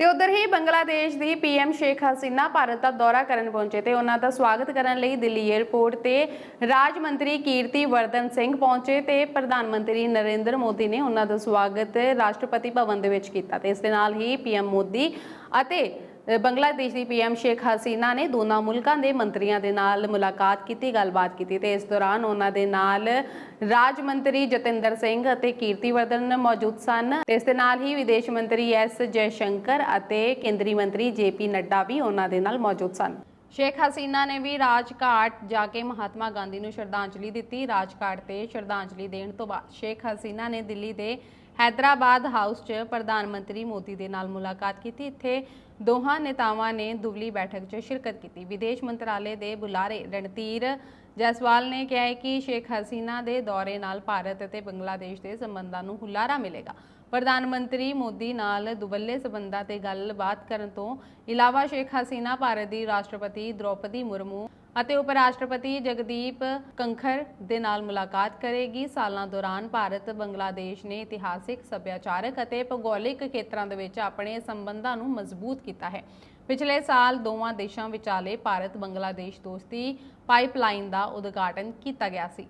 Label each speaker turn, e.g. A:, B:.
A: ਤੇ ਉਧਰ ਹੀ ਬੰਗਲਾਦੇਸ਼ ਦੀ ਪੀਐਮ ਸ਼ੇਖ ਹਸੀਨਾ ਭਾਰਤ ਦਾ ਦੌਰਾ ਕਰਨ ਪਹੁੰਚੇ ਤੇ ਉਹਨਾਂ ਦਾ ਸਵਾਗਤ ਕਰਨ ਲਈ ਦਿੱਲੀ 에ਅਰਪੋਰਟ ਤੇ ਰਾਜ ਮੰਤਰੀ ਕੀਰਤੀ ਵਰਧਨ ਸਿੰਘ ਪਹੁੰਚੇ ਤੇ ਪ੍ਰਧਾਨ ਮੰਤਰੀ ਨਰਿੰਦਰ ਮੋਦੀ ਨੇ ਉਹਨਾਂ ਦਾ ਸਵਾਗਤ ਰਾਸ਼ਟਰਪਤੀ ਭਵਨ ਦੇ ਵਿੱਚ ਕੀਤਾ ਤੇ ਇਸ ਦੇ ਨਾਲ ਹੀ ਪੀਐਮ ਮੋਦੀ ਅਤੇ ਬੰਗਲਾਦੇਸ਼ ਦੀ ਪੀਐਮ ਸ਼ੇਖ ਹਸੀਨਾ ਨੇ ਦੋਨਾਂ ਮੁਲਕਾਂ ਦੇ ਮੰਤਰੀਆਂ ਦੇ ਨਾਲ ਮੁਲਾਕਾਤ ਕੀਤੀ, ਗੱਲਬਾਤ ਕੀਤੀ ਤੇ ਇਸ ਦੌਰਾਨ ਉਹਨਾਂ ਦੇ ਨਾਲ ਰਾਜ ਮੰਤਰੀ ਜਤਿੰਦਰ ਸਿੰਘ ਅਤੇ ਕੀਰਤੀ ਮੌਜੂਦ ਸਨ। ਤੇ ਇਸ ਦੇ ਨਾਲ ਹੀ ਵਿਦੇਸ਼ ਮੰਤਰੀ ਐਸ ਜੈਸ਼ੰਕਰ ਅਤੇ ਕੇਂਦਰੀ ਮੰਤਰੀ ਜੇਪੀ ਨੱਡਾ ਵੀ ਉਹਨਾਂ ਦੇ ਨਾਲ ਮੌਜੂਦ ਸਨ। ਸ਼ੇਖ ਹਸੀਨਾ ਨੇ ਵੀ ਰਾਜਘਾਟ ਜਾ ਕੇ ਮਹਾਤਮਾ ਗਾਂਧੀ ਨੂੰ ਸ਼ਰਧਾਂਜਲੀ ਦਿੱਤੀ। ਰਾਜਘਾਟ ਤੇ ਸ਼ਰਧਾਂਜਲੀ ਦੇਣ ਤੋਂ ਬਾਅਦ ਸ਼ੇਖ ਹਸੀਨਾ ਨੇ ਦਿੱਲੀ ਦੇ ਹੈਦਰਾਬਾਦ ਹਾਊਸ 'ਚ ਪ੍ਰਧਾਨ ਮੰਤਰੀ ਮੋਦੀ ਦੇ ਨਾਲ ਮੁਲਾਕਾਤ ਕੀਤੀ। ਇੱਥੇ ਦੋਹਾਂ ਨੇਤਾਵਾਂ ਨੇ ਦੁਵਲੀ ਬੈਠਕ 'ਚ ਸ਼ਿਰਕਤ ਕੀਤੀ। ਵਿਦੇਸ਼ ਮੰਤਰਾਲੇ ਦੇ ਬੁਲਾਰੇ ਰਣਧੀਰ ਜੈਸਵਾਲ ਨੇ ਕਿਹਾ ਹੈ ਕਿ ਸ਼ੇਖ ਹਸੀਨਾ ਦੇ ਦੌਰੇ ਨਾਲ ਭਾਰਤ ਅਤੇ ਬੰਗਲਾਦੇਸ਼ ਦੇ ਸੰਬੰਧਾਂ ਨੂੰ ਹੁਲਾਰਾ ਮਿਲੇਗਾ। ਪ੍ਰਧਾਨ ਮੰਤਰੀ ਮੋਦੀ ਨਾਲ ਦੁਵੱਲੇ ਸਬੰਧਾਂ ਤੇ ਗੱਲਬਾਤ ਕਰਨ ਤੋਂ ਇਲਾਵਾ ਸ਼ੇਖ ਹਸੀਨਾ ਭਾਰਤ ਦੀ ਰਾਸ਼ਟਰਪਤੀ ਦ੍ਰੋਪਦੀ ਮੁਰਮੂ ਅਤੇ ਉਪ ਰਾਸ਼ਟਰਪਤੀ ਜਗਦੀਪ ਕੰਖਰ ਦੇ ਨਾਲ ਮੁਲਾਕਾਤ ਕਰੇਗੀ। ਸਾਲਾਂ ਦੌਰਾਨ ਭਾਰਤ, ਬੰਗਲਾਦੇਸ਼ ਨੇ ਇਤਿਹਾਸਿਕ, ਸੱਭਿਆਚਾਰਕ ਅਤੇ ਭੂਗੋਲਿਕ ਖੇਤਰਾਂ ਦੇ ਵਿੱਚ ਆਪਣੇ ਸੰਬੰਧਾਂ ਨੂੰ ਮਜ਼ਬੂਤ ਕੀਤਾ ਹੈ। ਪਿਛਲੇ ਸਾਲ ਦੋਵਾਂ ਦੇਸ਼ਾਂ ਵਿਚਾਲੇ ਭਾਰਤ ਬੰਗਲਾਦੇਸ਼ ਦੋਸਤੀ ਪਾਈਪਲਾਈਨ ਦਾ ਉਦਘਾਟਨ ਕੀਤਾ ਗਿਆ ਸੀ।